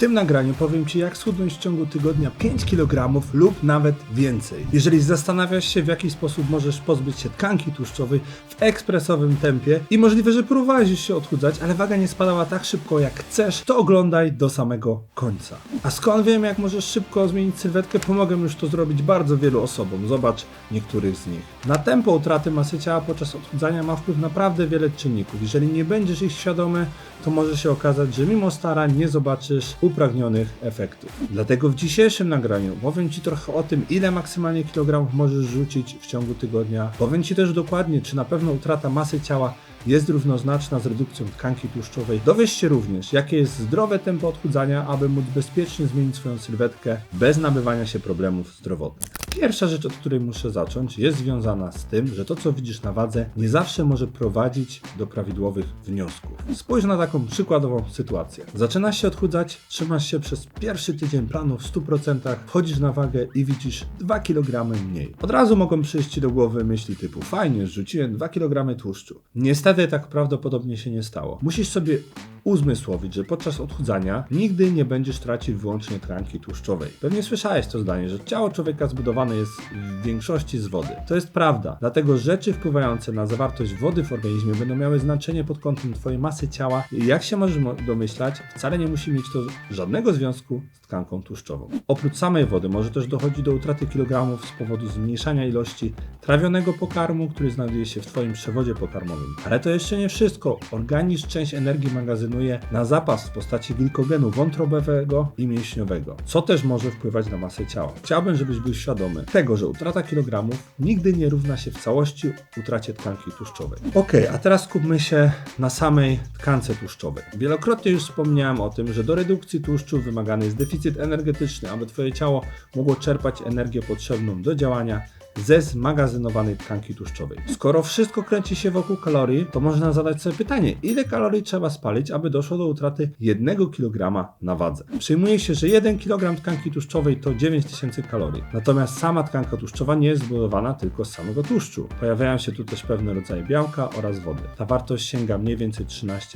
tym nagraniu powiem Ci, jak schudnąć w ciągu tygodnia 5 kg lub nawet więcej. Jeżeli zastanawiasz się, w jaki sposób możesz pozbyć się tkanki tłuszczowej w ekspresowym tempie i możliwe, że próbowałeś się odchudzać, ale waga nie spadała tak szybko jak chcesz, to oglądaj do samego końca. A skąd wiem, jak możesz szybko zmienić sylwetkę, pomogę już to zrobić bardzo wielu osobom. Zobacz niektórych z nich. Na tempo utraty masy ciała podczas odchudzania ma wpływ naprawdę wiele czynników. Jeżeli nie będziesz ich świadomy, to może się okazać, że mimo starań nie zobaczysz upragnionych efektów. Dlatego w dzisiejszym nagraniu powiem Ci trochę o tym, ile maksymalnie kilogramów możesz rzucić w ciągu tygodnia. Powiem Ci też dokładnie, czy na pewno utrata masy ciała jest równoznaczna z redukcją tkanki tłuszczowej. Dowiesz się również, jakie jest zdrowe tempo odchudzania, aby móc bezpiecznie zmienić swoją sylwetkę bez nabywania się problemów zdrowotnych. Pierwsza rzecz, od której muszę zacząć, jest związana z tym, że to, co widzisz na wadze, nie zawsze może prowadzić do prawidłowych wniosków. Spójrz na taką przykładową sytuację. Zaczynasz się odchudzać, trzymasz się przez pierwszy tydzień planu w 100%, wchodzisz na wagę i widzisz 2 kg mniej. Od razu mogą przyjść Ci do głowy myśli typu fajnie, rzuciłem 2 kg tłuszczu. Niestety tak prawdopodobnie się nie stało. Musisz sobie uzmysłowić, że podczas odchudzania nigdy nie będziesz tracił wyłącznie tkanki tłuszczowej. Pewnie słyszałeś to zdanie, że ciało człowieka zbudowane jest w większości z wody. To jest prawda, dlatego rzeczy wpływające na zawartość wody w organizmie będą miały znaczenie pod kątem Twojej masy ciała i jak się możesz mo- domyślać, wcale nie musi mieć to żadnego związku z tkanką tłuszczową. Oprócz samej wody może też dochodzić do utraty kilogramów z powodu zmniejszania ilości trawionego pokarmu, który znajduje się w Twoim przewodzie pokarmowym. Ale to jeszcze nie wszystko. Organizm część energii na zapas w postaci glikogenu wątrobowego i mięśniowego, co też może wpływać na masę ciała. Chciałbym, żebyś był świadomy tego, że utrata kilogramów nigdy nie równa się w całości utracie tkanki tłuszczowej. Ok, a teraz skupmy się na samej tkance tłuszczowej. Wielokrotnie już wspomniałem o tym, że do redukcji tłuszczu wymagany jest deficyt energetyczny, aby Twoje ciało mogło czerpać energię potrzebną do działania ze zmagazynowanej tkanki tłuszczowej. Skoro wszystko kręci się wokół kalorii, to można zadać sobie pytanie, ile kalorii trzeba spalić, aby doszło do utraty 1 kg na wadze. Przyjmuje się, że 1 kg tkanki tłuszczowej to 9000 kalorii. Natomiast sama tkanka tłuszczowa nie jest zbudowana tylko z samego tłuszczu. Pojawiają się tu też pewne rodzaje białka oraz wody. Ta wartość sięga mniej więcej 13%.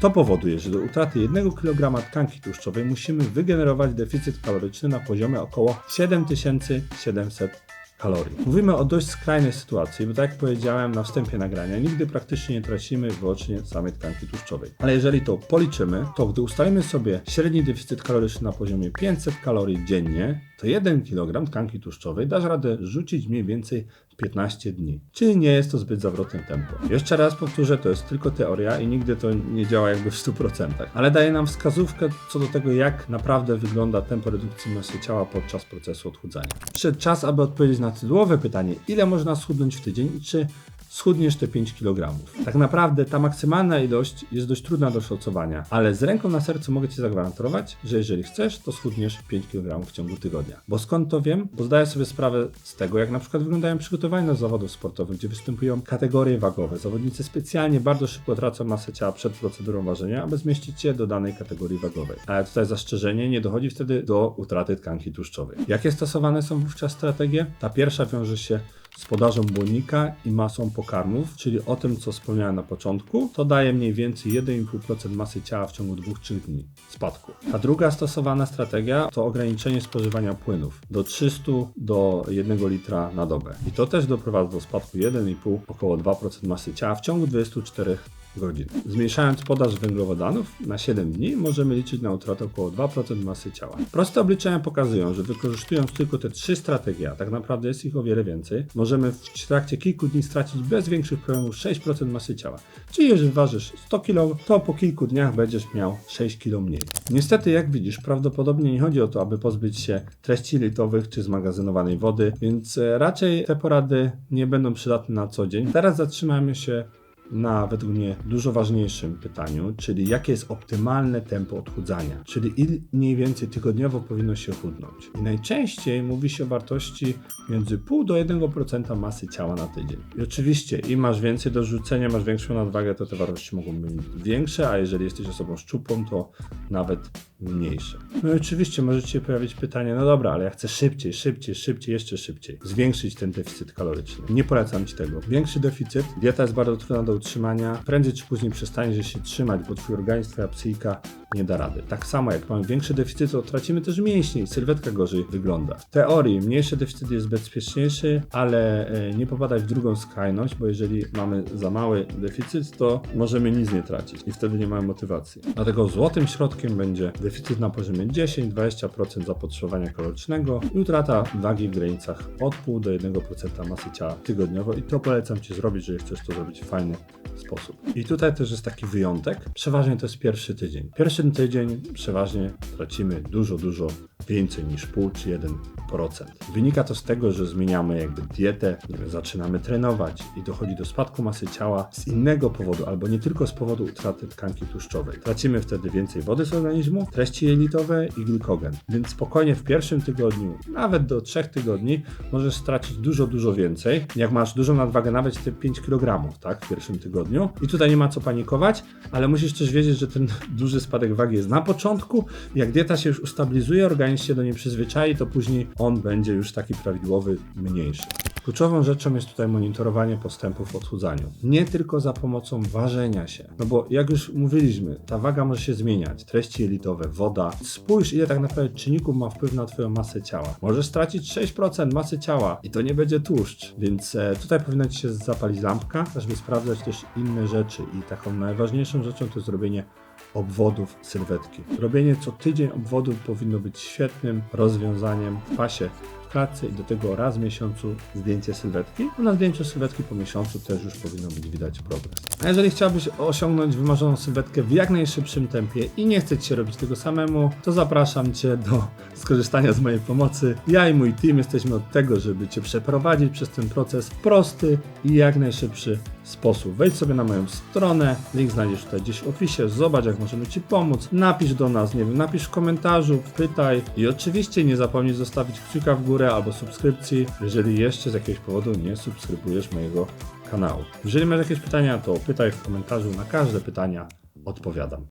To powoduje, że do utraty 1 kg tkanki tłuszczowej musimy wygenerować deficyt kaloryczny na poziomie około 7700 kalorii. Mówimy o dość skrajnej sytuacji, bo tak jak powiedziałem na wstępie nagrania, nigdy praktycznie nie tracimy wyłącznie samej tkanki tłuszczowej. Ale jeżeli to policzymy, to gdy ustalimy sobie średni deficyt kaloryczny na poziomie 500 kalorii dziennie, to 1 kg tkanki tłuszczowej dasz radę rzucić mniej więcej 15 dni. Czyli nie jest to zbyt zawrotne tempo. Jeszcze raz powtórzę, to jest tylko teoria i nigdy to nie działa jakby w 100%, ale daje nam wskazówkę co do tego, jak naprawdę wygląda tempo redukcji masy ciała podczas procesu odchudzania. Przyszedł czas, aby odpowiedzieć na tytułowe pytanie, ile można schudnąć w tydzień i czy schudniesz te 5 kg. Tak naprawdę ta maksymalna ilość jest dość trudna do szacowania, ale z ręką na sercu mogę Ci zagwarantować, że jeżeli chcesz, to schudniesz 5 kg w ciągu tygodnia. Bo skąd to wiem? Bo zdaję sobie sprawę z tego, jak na przykład wyglądają przygotowania do zawodów sportowych, gdzie występują kategorie wagowe. Zawodnicy specjalnie bardzo szybko tracą masę ciała przed procedurą ważenia, aby zmieścić się do danej kategorii wagowej. Ale tutaj zastrzeżenie, nie dochodzi wtedy do utraty tkanki tłuszczowej. Jakie stosowane są wówczas strategie? Ta pierwsza wiąże się z podażą błonnika i masą pokarmów, czyli o tym, co wspomniałem na początku, to daje mniej więcej 1,5% masy ciała w ciągu 2-3 dni spadku. A druga stosowana strategia to ograniczenie spożywania płynów do 300 do 1 litra na dobę. I to też doprowadza do spadku 1,5 około 2% masy ciała w ciągu 24 godzin. Zmniejszając podaż węglowodanów na 7 dni możemy liczyć na utratę około 2% masy ciała. Proste obliczenia pokazują, że wykorzystując tylko te trzy strategie, a tak naprawdę jest ich o wiele więcej, możemy w trakcie kilku dni stracić bez większych problemów 6% masy ciała. Czyli jeżeli ważysz 100 kg, to po kilku dniach będziesz miał 6 kg mniej. Niestety, jak widzisz, prawdopodobnie nie chodzi o to, aby pozbyć się treści litowych czy zmagazynowanej wody, więc e, raczej te porady nie będą przydatne na co dzień. Teraz zatrzymajmy się na według mnie dużo ważniejszym pytaniu, czyli jakie jest optymalne tempo odchudzania, czyli ile mniej więcej tygodniowo powinno się chudnąć. I najczęściej mówi się o wartości między 0,5 do 1% masy ciała na tydzień. I oczywiście im masz więcej do rzucenia, masz większą nadwagę, to te wartości mogą być większe, a jeżeli jesteś osobą szczupłą, to nawet mniejsze. No i oczywiście możecie pojawić pytanie, no dobra, ale ja chcę szybciej, szybciej, szybciej, jeszcze szybciej. Zwiększyć ten deficyt kaloryczny. Nie polecam Ci tego. Większy deficyt, dieta jest bardzo trudna do utrzymania, prędzej czy później przestaniesz się trzymać, bo Twój organizm, Twoja psychika nie da rady. Tak samo jak mamy większy deficyt, to tracimy też mięśnie i sylwetka gorzej wygląda. W teorii mniejszy deficyt jest bezpieczniejszy, ale e, nie popadać w drugą skrajność, bo jeżeli mamy za mały deficyt, to możemy nic nie tracić i wtedy nie mamy motywacji. Dlatego złotym środkiem będzie deficyt na poziomie 10-20% zapotrzebowania kalorycznego i utrata wagi w granicach od 0,5 do 1% masy ciała tygodniowo i to polecam Ci zrobić, jeżeli chcesz to zrobić. Fajny sposób. I tutaj też jest taki wyjątek. Przeważnie to jest pierwszy tydzień. Pierwszy tydzień przeważnie tracimy dużo, dużo więcej niż pół czy 1%. Wynika to z tego, że zmieniamy jakby dietę, zaczynamy trenować i dochodzi do spadku masy ciała z innego powodu, albo nie tylko z powodu utraty tkanki tłuszczowej. Tracimy wtedy więcej wody z organizmu, treści jelitowe i glikogen. Więc spokojnie w pierwszym tygodniu, nawet do 3 tygodni, możesz stracić dużo, dużo więcej. Jak masz dużą nadwagę, nawet te 5 kg, tak, w pierwszym tygodniu. I tutaj nie ma co panikować, ale musisz też wiedzieć, że ten duży spadek wagi jest na początku. Jak dieta się już ustabilizuje, organizm się do niej przyzwyczai, to później on będzie już taki prawidłowy, mniejszy. Kluczową rzeczą jest tutaj monitorowanie postępów w odchudzaniu. Nie tylko za pomocą ważenia się. No bo jak już mówiliśmy, ta waga może się zmieniać. Treści jelitowe, woda. Spójrz, ile tak naprawdę czynników ma wpływ na Twoją masę ciała. Możesz stracić 6% masy ciała i to nie będzie tłuszcz. Więc e, tutaj powinna Ci się zapalić lampka, żeby sprawdzać też inne rzeczy. I taką najważniejszą rzeczą to zrobienie obwodów sylwetki. Robienie co tydzień obwodów powinno być świetnym rozwiązaniem w pasie klatce i do tego raz w miesiącu zdjęcie sylwetki. A na zdjęciu sylwetki po miesiącu też już powinno być widać progres. A jeżeli chciałbyś osiągnąć wymarzoną sylwetkę w jak najszybszym tempie i nie chcesz się robić tego samemu, to zapraszam Cię do skorzystania z mojej pomocy. Ja i mój team jesteśmy od tego, żeby Cię przeprowadzić przez ten proces prosty i jak najszybszy sposób. Wejdź sobie na moją stronę, link znajdziesz tutaj gdzieś w opisie, zobacz jak możemy Ci pomóc, napisz do nas, nie wiem, napisz w komentarzu, pytaj i oczywiście nie zapomnij zostawić kciuka w górę albo subskrypcji, jeżeli jeszcze z jakiegoś powodu nie subskrybujesz mojego kanału. Jeżeli masz jakieś pytania, to pytaj w komentarzu, na każde pytania odpowiadam.